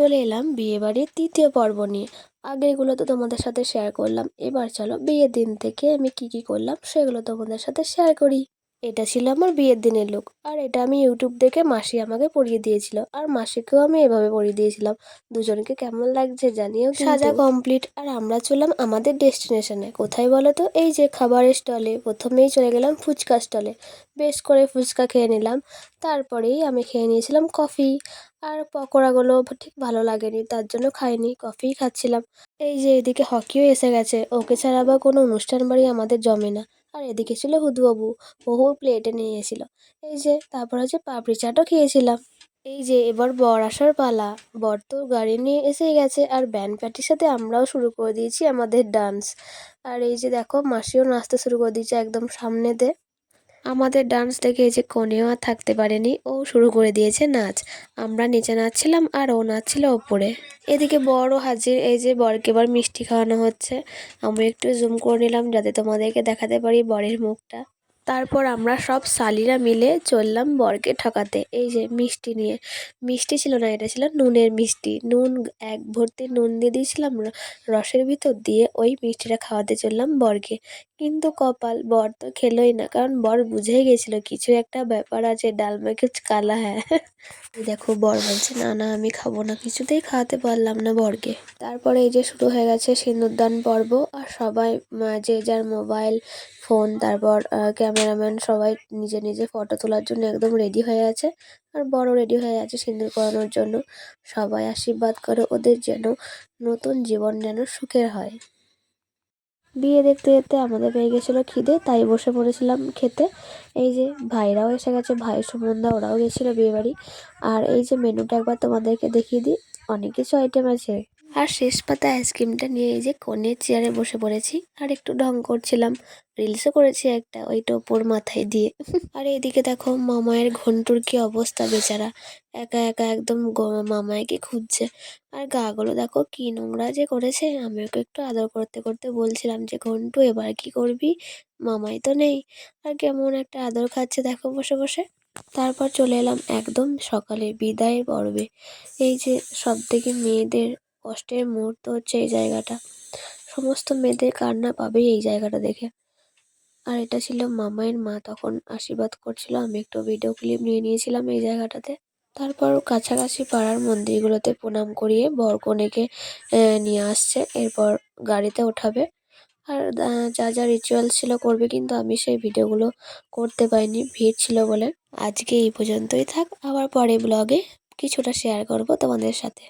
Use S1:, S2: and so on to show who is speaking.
S1: চলে এলাম বিয়েবাড়ির তৃতীয় পর্ব নিয়ে। আগেরগুলো তো তোমাদের সাথে শেয়ার করলাম। এবার চলো বিয়ের দিন থেকে আমি কি কি করলাম সেগুলো তোমাদের সাথে শেয়ার করি। এটা ছিল আমার বিয়ের দিনের লুক আর এটা আমি ইউটিউব দেখে মাসি আমাকে পরিয়ে দিয়েছিল, আর মাসিকেও আমি এভাবে পরিয়ে দিয়েছিলাম। দুজনকে কেমন লাগছে জানিও সাজা কমপ্লিট আর আমরা চললাম আমাদের ডেস্টিনেশনে কোথায় বলো তো? এই যে খাবারের স্টলে প্রথমেই চলে গেলাম ফুচকা স্টলে বেশ করে ফুচকা খেয়ে নিলাম, তারপরেই আমি খেয়ে নিয়েছিলাম কফি আর পকোড়াগুলো ঠিক ভালো লাগেনি, তার জন্য খাইনি কফিই খাচ্ছিলাম। এই যে এদিকে হকিও এসে গেছে, ওকে ছাড়া বা কোনো অনুষ্ঠান বাড়ি আমাদের জমে না। আর এদিকে ছিল হুদুবাবু। বহু প্লেটে নিয়ে এই যে, তারপর হচ্ছে পাপড়ি চাটও খেয়েছিলাম। এই যে, এবার বর আসার পালা। বর তো গাড়ি নিয়ে এসে গেছে আর ব্যান্ড প্যাটির সাথে আমরাও শুরু করে দিয়েছি আমাদের ডান্স আর এই যে দেখো, মাসিও নাচতে শুরু করে দিয়েছে একদম সামনে দে। আমাদের ডান্স দেখে যে কনেও আর থাকতে পারেনি, ও শুরু করে দিয়েছে নাচ। আমরা নিচে নাচছিলাম আর ও নাচছিল ওপরে। এদিকে বড় হাজির, এই যে বরকে এবার মিষ্টি খাওয়ানো হচ্ছে। আমি একটু জুম করে নিলাম যাতে তোমাদেরকে দেখাতে পারি বরের মুখটা। তারপর আমরা সব শালিরা মিলে চললাম বরকে ঠকাতে। এই যে মিষ্টি নিয়ে, মিষ্টি ছিল না, এটা ছিল নুনের মিষ্টি। নুন, এক ভর্তি নুন দিয়ে দিয়েছিলাম রসের ভিতর দিয়ে ওই মিষ্টিটা খাওয়াতে চললাম বরকে। কিন্তু কপাল, বর তো খেলোই না, কারণ বর বুঝেই গেছিল, কিছু একটা ব্যাপার আছে, ডাল মেখে কালা হ্যাঁ। দেখো, বর বলছে, না না, আমি খাব না, কিছুতেই খাওয়াতে পারলাম না বরকে। তারপরে এই যে শুরু হয়ে গেছে সিঁদুরদান পর্ব, আর সবাই যে যার মোবাইল ফোন, তারপর ক্যামেরাম্যান সবাই নিজে নিজে ফটো তোলার জন্য একদম রেডি হয়ে আছে। আর বড় রেডি হয়ে আছে সিঁদুর পরানোর জন্য। সবাই আশীর্বাদ করে ওদের যেন নতুন জীবন যেন সুখের হয়। বিয়ে দেখতে দেখতে আমাদের পেয়ে গেছিল খিদে, তাই বসে পড়েছিলাম খেতে। এই যে ভাইরাও এসে গেছে, ভাই সুমনদা, ওরাও গেছিল বিয়ে বাড়ি আর এই যে মেনুটা একবার তোমাদেরকে দেখিয়ে দিই। অনেক কিছু আইটেম আছে। আর শেষ পাতা আইসক্রিমটা নিয়ে এই যে কনের চেয়ারে বসে পড়েছি। আর একটু ঢং করছিলাম। রিলসও করেছি একটা ওই টোপর মাথায় দিয়ে। আর এদিকে দেখো মামায়ের ঘন্টুর কি অবস্থা বেচারা। একা একা একদম মামাইকে খুঁজছে। আর গাগুলো দেখো কি নোংরা যে করেছে। আমি ওকে একটু আদর করতে করতে বলছিলাম যে, ঘন্টু, এবার কি করবি? মামাই তো নেই। আর কেমন একটা আদর খাচ্ছে দেখো বসে বসে। তারপর চলে এলাম একদম সকালে বিদায়ের পর্বে। এই যে সব থেকে মেয়েদের কষ্টের মুহূর্ত হচ্ছে এই জায়গাটা। সমস্ত মেয়েদের কান্না পাবেই এই জায়গাটা দেখে। আর এটা ছিল মামায়ের মা, তখন আশীর্বাদ করছিল। আমি একটু ভিডিও ক্লিপ নিয়ে নিয়েছিলাম এই জায়গাটাতে। তারপর কাছাকাছি পাড়ার মন্দিরগুলোতে প্রণাম করিয়ে বর কনেকে নিয়ে আসছে। এরপর গাড়িতে ওঠাবে। আর যা যা রিচুয়াল ছিল করবে, কিন্তু আমি সেই ভিডিওগুলো করতে পারিনি। ভিড় ছিল বলে। আজকে এই পর্যন্তই থাক। আবার পরে ব্লগে কিছুটা শেয়ার করব তোমাদের সাথে।